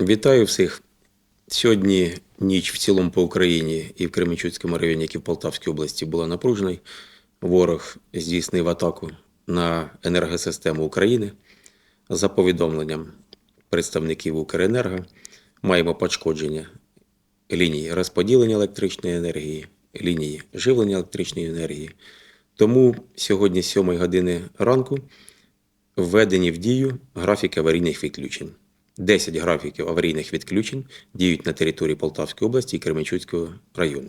Вітаю всіх. Сьогодні ніч в цілому по Україні і в Кременчуцькому районі, і в Полтавській області, була напруженою. Ворог здійснив атаку на енергосистему України. За повідомленням представників Укренерго, маємо пошкодження лінії розподілення електричної енергії, лінії живлення електричної енергії. Тому сьогодні, з 7 години ранку, введені в дію графіки аварійних відключень. 10 графіків аварійних відключень діють на території Полтавської області і Кременчуцького району.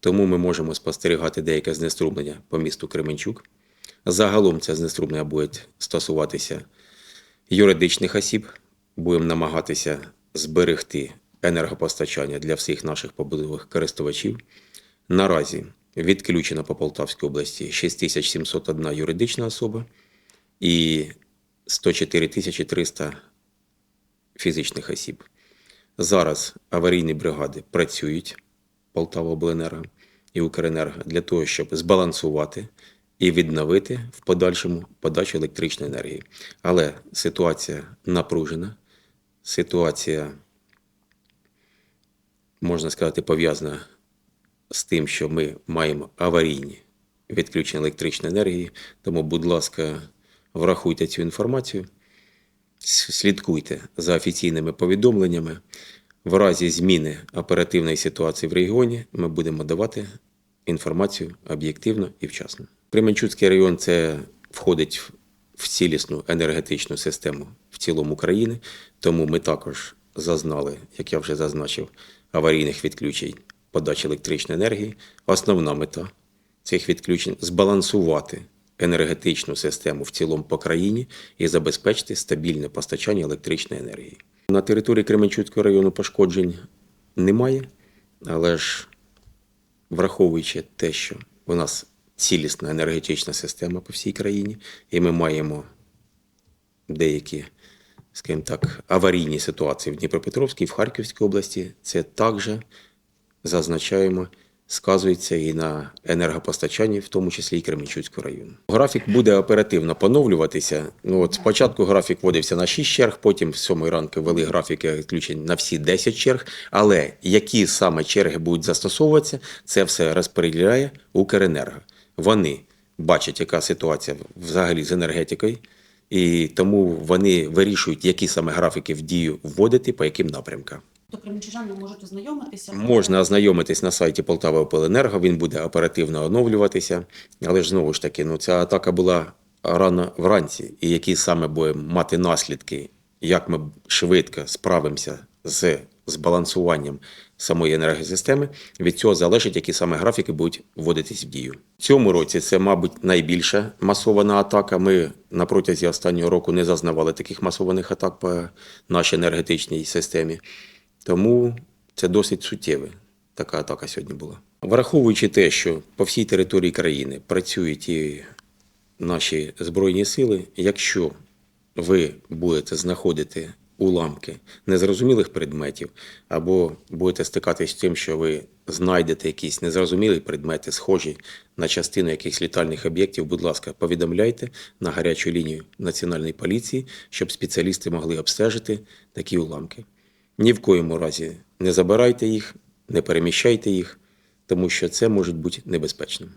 Тому ми можемо спостерігати деяке знеструмлення по місту Кременчук. Загалом це знеструмлення буде стосуватися юридичних осіб. Будемо намагатися зберегти енергопостачання для всіх наших побутових користувачів. Наразі відключено по Полтавській області 6701 юридична особа і 104 300 фізичних осіб. Зараз аварійні бригади працюють Полтава Обленерго і Укренерго для того, щоб збалансувати і відновити в подальшому подачу електричної енергії. Але ситуація напружена, ситуація, можна сказати, пов'язана з тим, що ми маємо аварійні відключення електричної енергії. Тому, будь ласка, врахуйте цю інформацію слідкуйте за офіційними повідомленнями. В разі зміни оперативної ситуації в регіоні ми будемо давати інформацію об'єктивно і вчасно. Кременчуцький район це входить в цілісну енергетичну систему в цілому країни, тому ми також зазнали, як я вже зазначив, аварійних відключень подачі електричної енергії. Основна мета цих відключень збалансувати енергетичну систему в цілому по країні і забезпечити стабільне постачання електричної енергії. На території Кременчуцького району пошкоджень немає, але ж враховуючи те, що у нас цілісна енергетична система по всій країні, і ми маємо деякі, скажімо так, аварійні ситуації в Дніпропетровській, в Харківській області, це також зазначаємо сказується і на енергопостачанні, в тому числі і Кременчуцького району. Графік буде оперативно поновлюватися. Ну от спочатку графік вводився на 6 черг, потім в 7 ранку ввели графіки відключень на всі 10 черг. Але які саме черги будуть застосовуватися, це все розподіляє Укренерго. Вони бачать, яка ситуація взагалі з енергетикою. І тому вони вирішують, які саме графіки в дію вводити, по яким напрямкам. То кримчужани можуть ознайомитися. Можна ознайомитись на сайті Полтава Обленерго, він буде оперативно оновлюватися. Але ж знову ж таки, ну ця атака була рано вранці, і які саме будемо мати наслідки, як ми швидко справимося з збалансуванням самої енергосистеми, від цього залежить, які саме графіки будуть вводитись в дію. В цьому році це, мабуть, найбільша масована атака. Ми на протязі останнього року не зазнавали таких масованих атак по нашій енергетичній системі. Тому це досить суттєва така атака сьогодні була. Враховуючи те, що по всій території країни працюють і наші збройні сили, якщо ви будете знаходити уламки незрозумілих предметів, або будете стикатись з тим, що ви знайдете якісь незрозумілі предмети, схожі на частину якихось літальних об'єктів, будь ласка, повідомляйте на гарячу лінію Національної поліції, щоб спеціалісти могли обстежити такі уламки. Ні в коєму разі не забирайте їх, не переміщайте їх, тому що це може бути небезпечним.